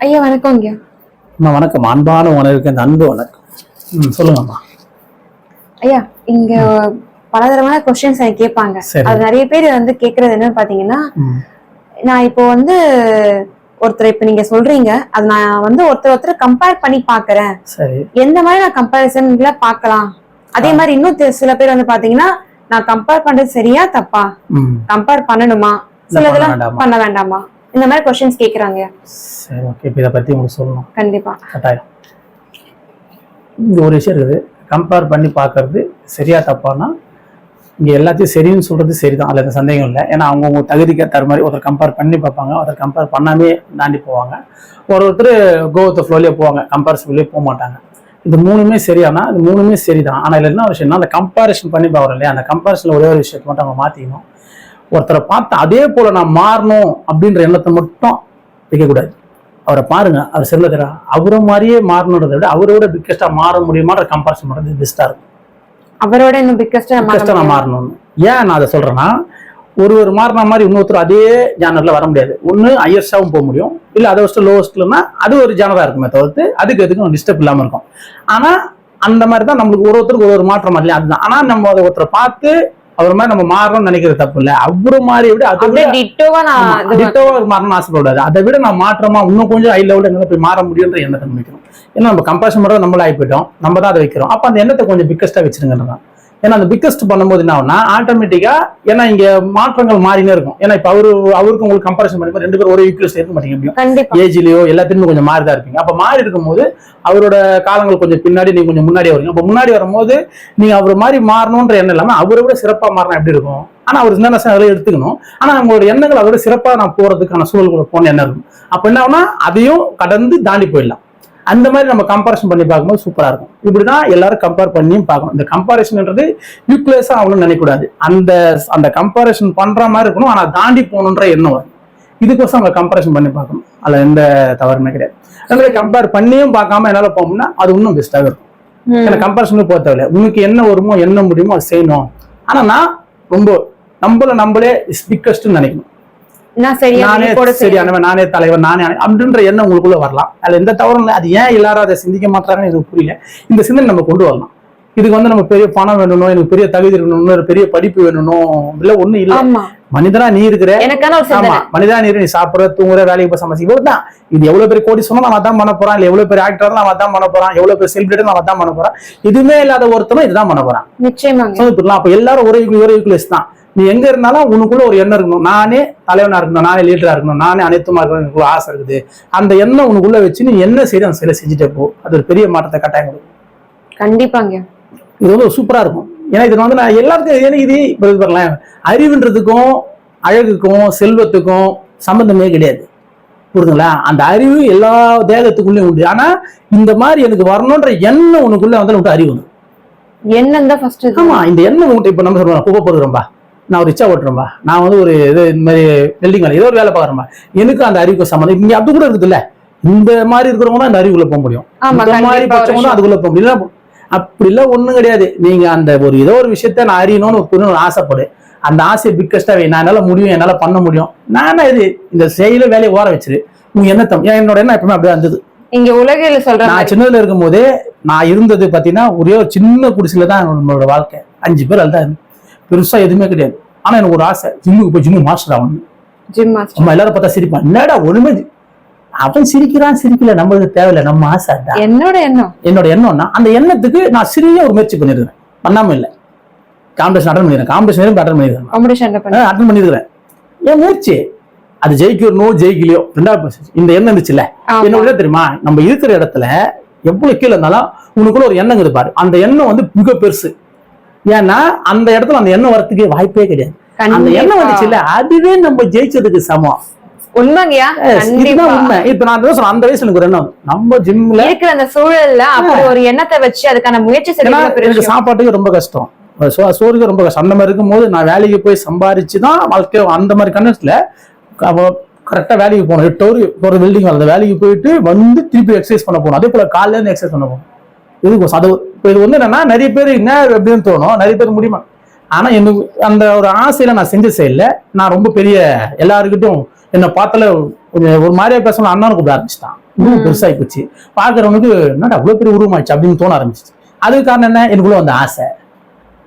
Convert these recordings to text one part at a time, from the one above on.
ஐயா வணக்கம் ஐயா. அம்மா வணக்கம். அன்பான உணர்வுக்கு அன்பு வணக்கம். ம் சொல்லுங்கம்மா ஐயா இங்க பலதரமான கொஸ்டின்ஸ் எனக்கு கேட்பாங்க. அது நிறைய பேர் வந்து கேக்குறது என்னன்னு பாத்தீங்கன்னா நான் இப்போ வந்து ஒருத்தர் இப்ப நீங்க சொல்றீங்க அது நான் வந்து ஒருத்தர் ஒருத்தர் கம்பேர் பண்ணி பாக்குறேன். சரி. எந்த மாதிரி நான் கம்பேரிசன்ல பார்க்கலாம் அதே மாதிரி இன்னும் சில பேர் வந்து பாத்தீங்கன்னா நான் கம்பேர் பண்றது சரியா தப்பா? கம்பேர் பண்ணணுமா? இல்ல, சில பண்ண வேண்டாமா? இந்த மாதிரி கொஸ்டின்ஸ் கேக்குறாங்க. சரி ஓகே இப்போ இதை பற்றி உங்களுக்கு சொல்லணும். கண்டிப்பா. கட்டாயம். இங்கே ஒரு விஷயம் இருக்குது. கம்பேர் பண்ணி பார்க்கறது சரியா தப்பானா? இங்கே எல்லாத்தையும் சரின்னு சொல்கிறது சரிதான். அதில் எந்த சந்தேகம் இல்லை. ஏன்னா அவங்கவுங்க தகுதிக்கு ஏற்ற மாதிரி ஒருத்தர் கம்பேர் பண்ணி பார்ப்பாங்க. ஒருத்தர் கம்பேர் பண்ணாமே தாண்டி போவாங்க. ஒரு ஒருத்தர் கோவத்தை ஃப்ளோலேயே போவாங்க. கம்பேரிசன்லேயே போக மாட்டாங்க. இது மூணுமே சரியானா? இது மூணுமே சரிதான். ஆனால் இதில் என்ன விஷயம்னா அந்த கம்பேரிசன் பண்ணி பார்க்குறோம் இல்லையா? அந்த கம்பேரிசனில் ஒரே ஒரு விஷயத்தை மட்டும் அவங்க மாற்றிக்கணும் ஒருத்தரை பார்த்து அதே போல் நான் மாறணும் அப்படின்ற எண்ணத்தை மட்டும் வைக்கக்கூடாது அவரை பாருங்க அவர் செல்லுகிறா அவரை மாதிரியே மாறணுன்றதை விட அவரை விட பிக்கஸ்டாக மாற முடியுமான்ற கம்பேரிசன் பண்ணுறது பெஸ்ட்டாக இருக்கும். அவரோட இன்னும் பிக்கஸ்ட் நான் மாறணும்னு. ஏன் நான் அதை சொல்கிறேன்னா ஒரு ஒரு மாறின மாதிரி இன்னொருத்தர் அதே ஜானரில் வர முடியாது. ஒன்று ஹையஸ்டாகவும் போக முடியும். இல்லை அதை வச்சு லோவஸ்ட்லன்னா அது ஒரு ஜானராக இருக்குமே தவிர்த்து அதுக்கு எதுக்கும் டிஸ்டர்ப் இல்லாமல் இருக்கும். ஆனால் அந்த மாதிரி தான் நம்மளுக்கு ஒரு ஒருத்தருக்கு ஒரு ஒரு மாற்றம் இல்லையா அதுதான். ஆனால் நம்ம அதை ஒருத்தரை பார்த்து அவர் மாதிரி நம்ம மாறணும்னு நினைக்கிறது தப்பு இல்லை அவரு மாதிரி விட அதை விட டிட்டோவா நான் இது டிட்டோவா ஒரு மாறணும் ஆசைப்படாது அதை விட நான் மாற்றமா இன்னும் கொஞ்சம் ஹை லெவலில் என்னால போய் மாற முடியுன்ற எண்ணத்தை நம்ம வைக்கணும் ஏன்னா நம்ம கம்பேஷன் பண்ணுறது நம்மள ஆகி போயிட்டோம் நம்ம தான் அதை வைக்கிறோம். அப்போ அந்த எண்ணத்தை கொஞ்சம் பிக்கஸ்ட்டாக வச்சிருங்கன்றான் ஏன்னா அந்த பிக்கஸ்ட் பண்ணும்போது என்ன ஆகும்னா ஆட்டோமேட்டிக்கா ஏன்னா இங்க மாற்றங்கள் மாறினே இருக்கும். ஏன்னா இப்போ அவரு அவருக்கு உங்களுக்கு கம்பேரிசன் பண்ணும்போது ரெண்டு பேரும் ஒரே ஈக்குவல்ஸ் இருக்க மாட்டீங்க எப்படியும். ஏஜ்லயோ எல்லாத்துலயுமே கொஞ்சம் மாறி தான் இருப்பீங்க. அப்ப மாறி இருக்கும்போது அவரோட காலங்கள் கொஞ்சம் பின்னாடி நீங்க கொஞ்சம் முன்னாடி வரீங்க அப்ப முன்னாடி வரும்போது நீங்க அவர் மாதிரி மாறணுன்ற எண்ணம் இல்லாம அவரை விட சிறப்பா மாறினா எப்படி இருக்கும்? ஆனா அவர் சின்ன அதில் எடுத்துக்கணும். ஆனா உங்களோட எண்ணங்கள் அதோட சிறப்பா நான் போறதுக்கான சூழல் போன எண்ணம் இருக்கும். அப்ப என்ன ஆகும்னா அதையும் கடந்து தாண்டி போயிடலாம். அந்த மாதிரி நம்ம கம்பேரிசன் பண்ணி பார்க்கும்போது சூப்பரா இருக்கும். இப்படிதான் எல்லாரும் கம்பேர் பண்ணியும் பார்க்கணும். இந்த கம்பேரிசன்ன்றது யூக்லேஸா ஆகணும்னு நினைக்கக்கூடாது. அந்த அந்த கம்பேரிசன் பண்ற மாதிரி இருக்கணும். ஆனா தாண்டி போகணுன்ற எண்ணம் வரும். இதுக்கோசம் அவங்க கம்பேரிசன் பண்ணி பார்க்கணும். அதுல எந்த தவறுமே கிடையாது. அதனால கம்பேர் பண்ணியும் பார்க்காம என்னால போகணும்னா அது இன்னும் பெஸ்ட்டாக இருக்கும். ம். ஏன்னா கம்பேரிசன் போக தேவையில்ல. உனக்கு என்ன வருமோ என்ன முடியுமோ அது செய்யணும். ஆனா நான் ரொம்ப நம்மள நம்மளே பிக்கஸ்ட்னு நினைக்கணும். நான் சரியா நானே நீ தலைவர் நானே அப்படின்ற எண்ணம் உங்களுக்குள்ள வரலாம். அதுல எந்த தவறும் இல்லை. அது ஏன் எல்லாரும் அதை சிந்திக்க மாட்டாங்கன்னு எனக்கு புரியல. இந்த சிந்தனை நம்ம கொண்டு வரலாம். இதுக்கு வந்து நம்ம பெரிய பணம் வேணும் எனக்கு பெரிய தகுதி இருக்கணும் பெரிய படிப்பு வேணும் இல்ல ஒண்ணும் இல்ல. மனிதனா நீ இருக்கிற ஆமா. மனிதா நீர் நீ சாப்பிடுற தூங்குற வேலைக்கு போய் சமைச்சு இவ்வளவு தான் இது எவ்வளவு பெரிய கோடி சொன்னா நான் அதான் பண்ண போறான். இல்ல எவ்வளவு பெரிய ஆக்டர் நான் அதான் பண்ண போறான். எவ்வளவு பெரிய செலிபிரிட்டி நான் அதான் பண்ண போறான். எதுவுமே இல்லாத ஒருத்தனும் இதுதான் பண்ண போறான். சமத்துலாம் அப்ப எல்லாரும் ஒரே ஒரே தான். நீ எங்க இருந்தாலும் உனக்குள்ள ஒரு எண்ணம் இருக்கணும். நானே தலைவனா இருக்கணும் நானே லீடரா இருக்கணும் நானே அனைத்துமா இருக்கணும் எனக்கு ஆசை இருக்குது. அந்த எண்ணம் உனக்குள்ள வச்சு நீ என்ன செய்ய அந்த செயலை செஞ்சுட்டே போ. அது ஒரு பெரிய மாற்றத்தை கட்டாயம் கொடுக்கும். கண்டிப்பாங்க. இது வந்து சூப்பரா இருக்கும். ஏன்னா இது வந்து நான் எல்லாருக்கும் ஏன்னா இது பாருங்களேன். அறிவுன்றதுக்கும் அழகுக்கும் செல்வத்துக்கும் சம்பந்தமே கிடையாது. புரியுதுங்களா? அந்த அறிவு எல்லா தேகத்துக்குள்ளேயும் உண்டு. ஆனா இந்த மாதிரி எனக்கு வரணுன்ற எண்ணம் உனக்குள்ள வந்து உனக்கு அறிவு. எண்ணம் தான் ஃபர்ஸ்ட் ஆமா இந்த எண்ணம் உங்கள்கிட்ட இப்ப நம்ம சொல்றோம் குப்பை போடுறோம்பா நான் ஒரு ரிச்சா ஓட்டுறேன்பா. நான் வந்து ஒரு இது இந்த மாதிரி வெல்டிங் வேலை ஏதோ ஒரு வேலை பார்க்குறேன்பா. எனக்கு அந்த அறிவுக்கு சம்மந்தம். இங்க அது கூட இருக்குதுல்ல. இந்த மாதிரி இருக்கிறவங்க தான் அந்த அறிவுக்குள்ள போக முடியும். இந்த மாதிரி அதுக்குள்ள போக முடியும். இல்லைன்னா அப்படிலாம் ஒண்ணும் கிடையாது. நீங்க அந்த ஒரு ஏதோ ஒரு விஷயத்த நான் அறியணும்னு புரியணும்னு ஆசைப்படு. அந்த ஆசையை பிக்கஸ்டா வை. நான் என்னால முடியும் என்னால பண்ண முடியும். நானே இது? இந்த செயல வேலையை ஓர வச்சிரு. உங்க எண்ணத்தம் ஏன் என்னோட எண்ணம் எப்பவுமே அப்படியே இருந்தது. இங்க உலகில சொல்ற நான் சின்னதுல இருக்கும் போதே நான் இருந்தது பாத்தீங்கன்னா ஒரே ஒரு சின்ன குடிசையில தான் நம்மளோட வாழ்க்கை. அஞ்சு பேர் அதுதான் இருந்தோம். பெருசா எதுவுமே கிடையாது. ஆனா எனக்கு ஒரு ஆசை ஜிம்முக்கு போய் ஜிம்மு மாஸ்டர் ஆகணும். ஜிம் மாஸ்டர் நம்ம எல்லாரும் பார்த்தா சிரிப்பான். என்னடா ஒண்ணுமே அவன் சிரிக்கிறான் சிரிக்கல நம்மளுக்கு தேவையில்லை நம்ம ஆசை என்னோட எண்ணம். என்னோட எண்ணம்னா அந்த எண்ணத்துக்கு நான் சிறிய ஒரு முயற்சி பண்ணிருக்கேன் பண்ணாம இல்லை. காம்படிஷன் அட்டன் பண்ணிருக்கேன் காம்படிஷன் அட்டன் பண்ணிருக்கேன் காம்படிஷன் பண்ண. அட்டன் பண்ணிருக்கிறேன். என் முயற்சி அது ஜெயிக்கணும் ஜெயிக்கலையோ ரெண்டாவது. இந்த எண்ணம் இருந்துச்சுல்ல. என்னோட என்ன தெரியுமா? நம்ம இருக்கிற இடத்துல எவ்வளவு கீழே இருந்தாலும் உனக்குள்ள ஒரு எண்ணம் இருப்பாரு அந்த எண்ணம் வந்து மிக பெருசு ஏன்னா அந்த இடத்துல அந்த எண்ணம் வரத்துக்கு வாய்ப்பே கிடையாது. அந்த எண்ணம் வந்துச்சுல்ல அதுவே நம்ம ஜெயிச்சதுக்கு சமம். உண்மைங்கயா உண்மை. இப்ப நான் சொன்னேன், அந்த வயசுல எனக்கு ஒரு எண்ணம். நம்ம ஜிம்ல இருக்கிற அந்த சூழல்ல அப்படி ஒரு எண்ணத்தை வச்சு அதுக்கான முயற்சி எனக்கு சாப்பாட்டுக்கு ரொம்ப கஷ்டம். சோறுக்கு ரொம்ப கஷ்டம். அந்த மாதிரி இருக்கும்போது நான் வேலைக்கு போய் சம்பாரிச்சு தான் வாழ்க்கை அந்த மாதிரி கண்டத்துல கரெக்டா வேலைக்கு போகணும். எட்டு ஒரு பில்டிங் வேலை அந்த வேலைக்கு போயிட்டு வந்து திருப்பி எக்ஸசைஸ் பண்ண போகணும். அதே போல காலையில இருந்து எக்ஸசைஸ் பண்ண போகணும். இதுக்கு அது இப்போ இது வந்து என்னன்னா நிறைய பேர் என்ன எப்படின்னு தோணும் நிறைய பேர் முடியுமா? ஆனா எனக்கு அந்த ஒரு ஆசையில நான் செஞ்ச செயல்ல நான் ரொம்ப பெரிய எல்லாருக்கிட்டும் என்னை பார்த்தால ஒரு மாதிரியா பேசணும் அண்ணான்னு கூப்பிட ஆரம்பிச்சிட்டான். பெருசாகி போச்சு. பாக்குறவனுக்கு என்னடா அவ்வளவு பெரிய உருவமாச்சு அப்படின்னு தோண ஆரம்பிச்சிச்சு. அதுக்கு காரணம் என்ன? எனக்குள்ள வந்த ஆசை.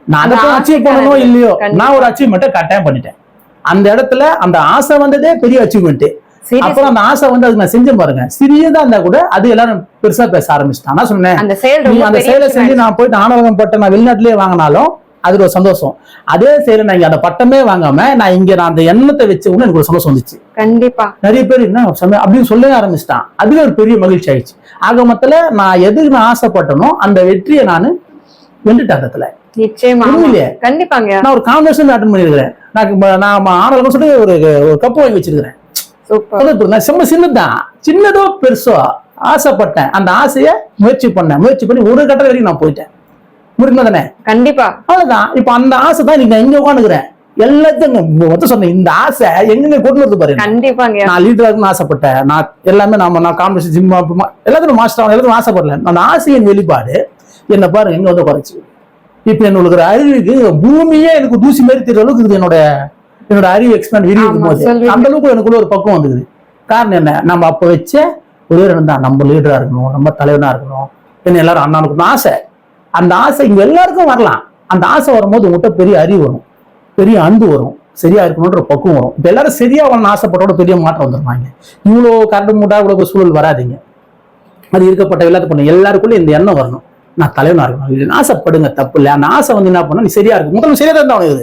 நான் அதை அந்த அச்சீவ் பண்ணணும் இல்லையோ. நான் ஒரு அச்சீவ்மெண்ட்டை கட்டாயம் பண்ணிட்டேன். அந்த இடத்துல அந்த ஆசை வந்ததே பெரிய அச்சீவ்மெண்ட் Seriously. அப்புறம் அந்த ஆசை வந்து அதுக்கு நான் செஞ்சேன் பாருங்க. சிறியதா இருந்தா கூட அது எல்லாரும் பெருசா பேச ஆரம்பிச்சிட்டான் நான் சொன்னேன். அந்த செயல் செஞ்சு நான் போயிட்டு ஆணவகம் பட்டம் நான் வெளிநாட்டிலேயே வாங்கினாலும் அது ஒரு சந்தோஷம். அதே செயலை நான் இங்க அந்த பட்டமே வாங்காம நான் இங்க நான் அந்த எண்ணத்தை வச்ச உடனே எனக்கு ஒரு சந்தோஷம் வந்துச்சு. கண்டிப்பா. நிறைய பேர் என்ன அப்படின்னு சொல்ல ஆரம்பிச்சிட்டான். அதுவே ஒரு பெரிய மகிழ்ச்சி ஆயிடுச்சு. ஆக மொத்தத்துல நான் எதுக்கு நான் ஆசைப்பட்டனோ அந்த வெற்றியை நான் வென்றுட்டேன் அந்த இடத்துல நிச்சயமா கண்டிப்பாங்க. நான் ஒரு காம்படிஷன் அட்டன் பண்ணிருக்கிறேன் நான் நான் ஆணவகம் சொல்லி ஒரு ஒரு கப்பு வாங்கி வச்சிருக்கிறேன். நான் செம்ம சின்னதுதான் சின்னதோ பெருசோ ஆசைப்பட்டேன். அந்த ஆசையை முயற்சி பண்ணேன். முயற்சி பண்ணி ஒரு கட்ட வரைக்கும் நான் போயிட்டேன். முடியுமா தானே? கண்டிப்பா. அவ்வளவுதான். இப்ப அந்த ஆசை தான் நீங்க இங்க உட்காந்துக்கிறேன் எல்லாத்தையும் மொத்தம் சொன்னேன். இந்த ஆசை எங்க கொண்டு வந்து பாருங்க. கண்டிப்பாங்க. நான் லீடர் ஆகணும்னு ஆசைப்பட்டேன். நான் எல்லாமே நாம நான் காம்படிஷன் ஜிம் எல்லாத்தையும் மாஸ்டர் ஆகணும். எல்லாத்தையும் ஆசைப்படல. அந்த ஆசையின் வெளிப்பாடு என்ன பாருங்க எங்க வந்து குறைச்சு. இப்ப என்னோட அறிவுக்கு பூமியே எனக்கு தூசி மாதிரி தெரியற அளவுக்கு இருக்குது என்னோட என்னோட அறிவு எக்ஸ்பேண்ட் விரிவு ஆமா, இருக்கும்போது சொல்வீங்க. அந்த அளவுக்கு எனக்குள்ள ஒரு பக்கம் வந்துக்குது காரணம் என்ன? நம்ம அப்ப வச்ச ஒரே தான் நம்ம லீடரா இருக்கணும் நம்ம தலைவனா இருக்கணும் என்ன எல்லாரும் அண்ணா இருக்கணும் ஆசை. அந்த ஆசை இங்க எல்லாருக்கும் வரலாம். அந்த ஆசை வரும்போது உங்ககிட்ட பெரிய அறிவு வரும். பெரிய அன்பு வரும். சரியா இருக்கணும்ன்ற பக்குவம் வரும். இப்ப எல்லாரும் சரியா வரணும் ஆசைப்பட்டோட பெரிய மாற்றம் வந்துருவாங்க. இவ்வளோ கரண்டு மூட்டா இவ்வளோ சூழல் வராதீங்க. அது இருக்கப்பட்ட எல்லாத்துக்கும் பண்ணு எல்லாருக்குள்ள இந்த எண்ணம் வரணும். நான் தலைவனா இருக்கணும். ஆசைப்படுங்க தப்பு இல்லை. அந்த ஆசை வந்து என்ன பண்ணா நீ சரியா இருக்கு. முதல்ல சரியா தான் உனக்கு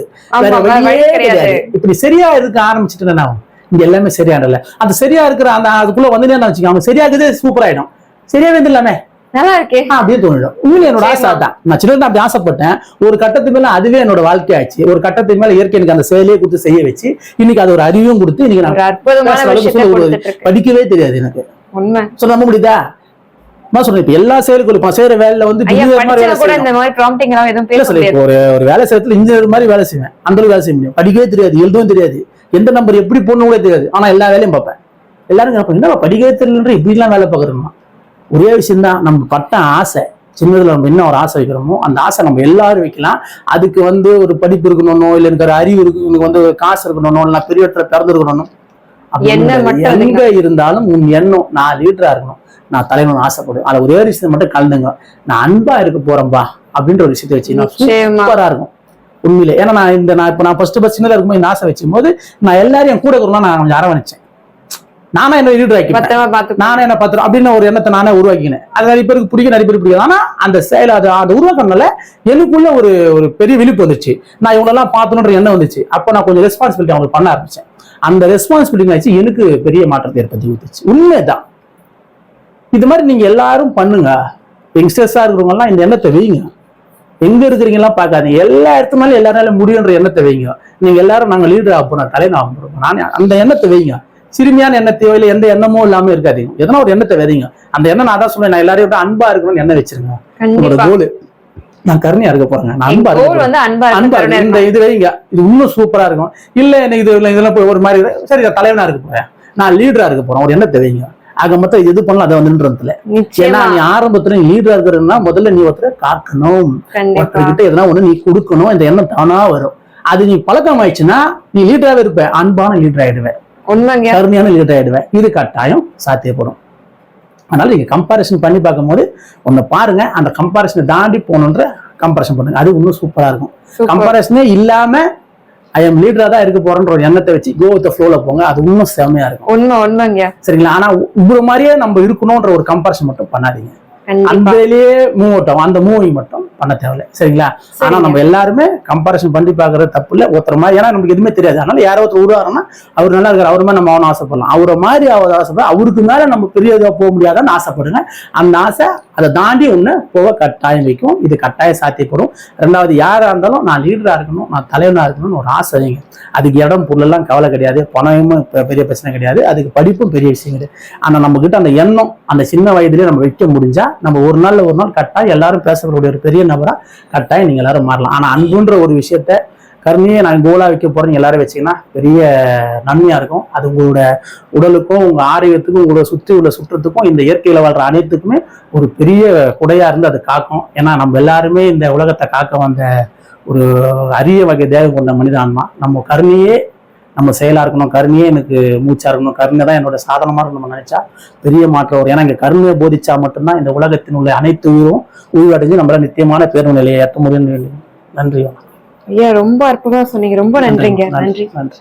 வேற வழியே கிடையாது. கிடையாது. இப்படி சரியா இருக்க ஆரம்பிச்சுட்டு ஆகும் இங்க எல்லாமே சரியாடல அந்த சரியா இருக்கிற அந்த அதுக்குள்ள வந்து என்ன வச்சுக்கோங்க அவன் சரியா இருக்குதே சூப்பர் ஆயிடும். சரியாவே இல்லாமே நல்லா இருக்கே. ஆ, அப்படியே தோணிடும். உண்மையில என்னோட ஆசை. அதான். நான் சின்ன அப்படி ஆசைப்பட்டேன். ஒரு கட்டத்துக்கு மேல அதுவே என்னோட வாழ்க்கை ஆச்சு. ஒரு கட்டத்துக்கு மேல இயற்கை எனக்கு அந்த செயலையே கொடுத்து செய்ய வச்சு இன்னைக்கு அது ஒரு அறிவும் கொடுத்து இன்னைக்கு நான் படிக்கவே தெரியாது எனக்கு. உண்மை. சொல்ல முடியுதா? நான் சொல்றேன் இப்ப எல்லா செயலுக்கும் செய்யற வேலையில வந்து ஒரு ஒரு வேலை செய்யறதுல இன்ஜினியர் மாதிரி வேலை செய்வேன். அந்த அளவுக்கு வேலை செய்ய முடியும். படிக்கவே தெரியாது எழுதவும் தெரியாது. எந்த நம்பர் எப்படி போடணும் கூட தெரியாது. ஆனா எல்லா வேலையும் பார்ப்பேன். எல்லாரும் கேட்பாங்க என்ன படிக்கவே தெரியலன்ற இப்படி எல்லாம் வேலை பார்க்கறோமா ஒரே விஷயம் தான் நம்ம பட்ட ஆசை சின்னதுல நம்ம என்ன ஒரு ஆசை வைக்கிறோமோ அந்த ஆசை நம்ம எல்லாரும் வைக்கலாம். அதுக்கு வந்து ஒரு படிப்பு இருக்கணும்னோ இல்ல எனக்கு ஒரு அறிவு இருக்கு எனக்கு வந்து காசு இருக்கணும் இல்ல பெரிய இடத்துல பிறந்திருக்கணும் எங்க இருந்தாலும் உன் எண்ணம் நான் லீடரா இருக்கணும். நான் தலைவன் ஆசைப்படுவேன். அதுல ஒரே ஒரு விஷயத்தை மட்டும் கலந்துங்க. நான் அன்பா இருக்க போறேன்பா அப்படின்ற ஒரு விஷயத்தை வச்சு சூப்பரா இருக்கும். உண்மையிலே. ஏன்னா நான் இந்த நான் இப்போ நான் ஃபர்ஸ்ட் ஃபர்ஸ்ட் சின்னதா இருக்கும்போது ஆசை வச்சும் போது நான் எல்லாரையும் கூட இருக்கணும் நான் கொஞ்சம் அரவணைச்சேன். நானா என்ன பாத்து நானே என்ன பத்திரம் அப்படின்னு ஒரு எண்ணத்தை நானே உருவாக்கினேன். அது நிறைய பேருக்கு பிடிக்கும் நிறைய பேருக்கு பிடிக்கும் ஆனா அந்த செயல் அது அந்த உருவாக்கனால எனக்குள்ள ஒரு ஒரு பெரிய விழிப்பு வந்துச்சு. நான் இவங்களெல்லாம் பார்க்கணுன்ற எண்ணம் வந்துச்சு. அப்போ நான் கொஞ்சம் ரெஸ்பான்சிபிலிட்டி அவங்களுக்கு பண்ண ஆரம்பிச்சேன். அந்த ரெஸ்பான்சிபிலிட்டி வச்சு எனக்கு பெரிய மாற்றத்தை ஏற்படுத்தி கொடுத்துச்சு. உண்மைதான். இது மாதிரி நீங்க எல்லாரும் பண்ணுங்க. யங்ஸ்டர்ஸா இருக்கிறவங்க எல்லாம் இந்த எண்ணத்தை வைங்க. எங்க இருக்கிறீங்கலாம் பார்க்காதீங்க. எல்லா இடத்துனாலும் எல்லாராலும் முடியுன்ற எண்ணத்தை வைங்க. நீங்க எல்லாரும் நாங்க லீடர் ஆக போறோம் தலைவர் ஆக நான் அந்த எண்ணத்தை வைங்க. சிறுமியான எண்ணத்தையோ இல்லை எந்த எண்ணமும் இல்லாம இருக்காதீங்க. எதனா ஒரு எண்ணத்தை விதைங்க அந்த எண்ணம் நான் தான் சொல்றேன். நான் எல்லாரையும் விட அன்பா இருக்கணும்னு எண்ணம் வச்சிருங்க. உங்களோட கோல் நான் கருணையா இருக்க போறேங்க. நான் அன்பா இருக்க. வந்து அன்பா. இந்த இது வைங்க. இது இன்னும் சூப்பரா இருக்கும். இல்ல எனக்கு இது இதெல்லாம் போய் ஒரு மாதிரி. சரி தலைவனா இருக்க போறேன். நான் லீடரா இருக்க போறேன். ஒரு எண்ணத்தை வைங்க. ஆக மொத்தம் எது பண்ணலாம் அதை வந்துன்றதுல ஏன்னா நிச்சயமா. நீ ஆரம்பத்துல நீ லீடரா இருக்கிறன்னா முதல்ல நீ ஒருத்தரை காக்கணும். ஒருத்தர்கிட்ட எதனா ஒண்ணு நீ கொடுக்கணும். இந்த எண்ணம் தானா வரும். அது நீ பழக்கம் ஆயிடுச்சுன்னா நீ லீடராகவே இருப்ப. அன்பான லீடர் ஆயிடுவேன் கருமையான லீடர் ஆயிடுவேன் இது கட்டாயம் சாத்தியப்படும். அதனால நீங்க கம்பாரிசன் பண்ணி பார்க்கும்போது ஒண்ணு பாருங்க. அந்த கம்பாரிசனை தாண்டி போகணுன்ற கம்பாரிசன் பண்ணுங்க. அது இன்னும் சூப்பரா இருக்கும். கம்பாரிசனே இல்லாம ஐ எம் லீடரா தான் இருக்க போறேன்ற ஒரு எண்ணத்தை வச்சு கோ வித் ஃப்ளோல போங்க. அது இன்னும் செம்மையா இருக்கும். உண்மை உண்மைங்க சரிங்களா? ஆனா இவ்வளவு மாதிரியே நம்ம இருக்கணும்ன்ற ஒரு கம்பாரிசன் மட்டும் பண்ணாதீங்க. அந்தலயே மூவ் ஆட்டம் அந்த மூவிங் மட்டும் பண்ண தேவையில்ல. சரிங்களா? ஆனா. நம்ம எல்லாருமே கம்பாரிசன் பண்ணி பாக்குறது தப்பு இல்ல. ஒருத்தர் மாதிரி ஏன்னா நமக்கு எதுவுமே தெரியாது. அதனால யாரோ ஒருத்தர் உருவாருன்னா அவர் நல்லா இருக்காரு. அவர் மாதிரி நம்ம அவனை ஆசைப்படலாம். அவரை மாதிரி அவர் ஆசைப்பட அவருக்கு மேல நம்ம பெரிய போக முடியாதான்னு ஆசைப்படுங்க. அந்த ஆசை அதை தாண்டி ஒன்று போக கட்டாயம் வைக்கும். இது கட்டாயம் சாத்தியப்படும். ரெண்டாவது யாராக இருந்தாலும் நான் லீடராக இருக்கணும் நான் தலைவனாக இருக்கணும்னு ஒரு ஆசை வைங்க. அதுக்கு இடம் பொருளெல்லாம் கவலை கிடையாது. பணமும் பெரிய பிரச்சனை கிடையாது. அதுக்கு படிப்பும் பெரிய விஷயம் கிடையாது. ஆனால் நம்மக்கிட்ட அந்த எண்ணம் அந்த சின்ன வயதிலே நம்ம வைக்க முடிஞ்சால் நம்ம ஒரு நாளில் ஒரு நாள் கட்டாயம் எல்லாரும் பேசக்கூடிய ஒரு பெரிய நபராக கட்டாயம் நீங்கள் எல்லாரும் மாறலாம். ஆனால் அன்புன்ற ஒரு விஷயத்த கருமையை நான் கோலா வைக்க போறேன்னு எல்லாரும் வச்சீங்கன்னா பெரிய நன்மையா இருக்கும். அது உங்களோட உடலுக்கும் உங்க ஆரோக்கியத்துக்கும் உங்களோட சுற்றி உள்ள சுற்றத்துக்கும் இந்த இயற்கையில வாழ்ற அனைத்துக்குமே ஒரு பெரிய குடையா இருந்து அது காக்கும். ஏன்னா நம்ம எல்லாருமே இந்த உலகத்தை காக்க வந்த ஒரு அரிய வகை தேவை கொண்ட மனிதான்மா. நம்ம கருணையே நம்ம செயலா இருக்கணும். கருணையே எனக்கு மூச்சா இருக்கணும். கருணை தான் என்னோட சாதனமா இருக்கணும் நம்ம நினைச்சா பெரிய மாற்றம் வரும். ஏன்னா இங்க கருணையை போதிச்சா மட்டும்தான் இந்த உலகத்தின் உள்ள அனைத்து உயிரும் உயிரடைஞ்சு நம்மள நித்தியமான பேருந்து நிலையை எட்ட முடியும் நன்றி. வணக்கம். ஐயா ரொம்ப அற்புதமா சொன்னீங்க. ரொம்ப நன்றிங்க. நன்றி. நன்றி.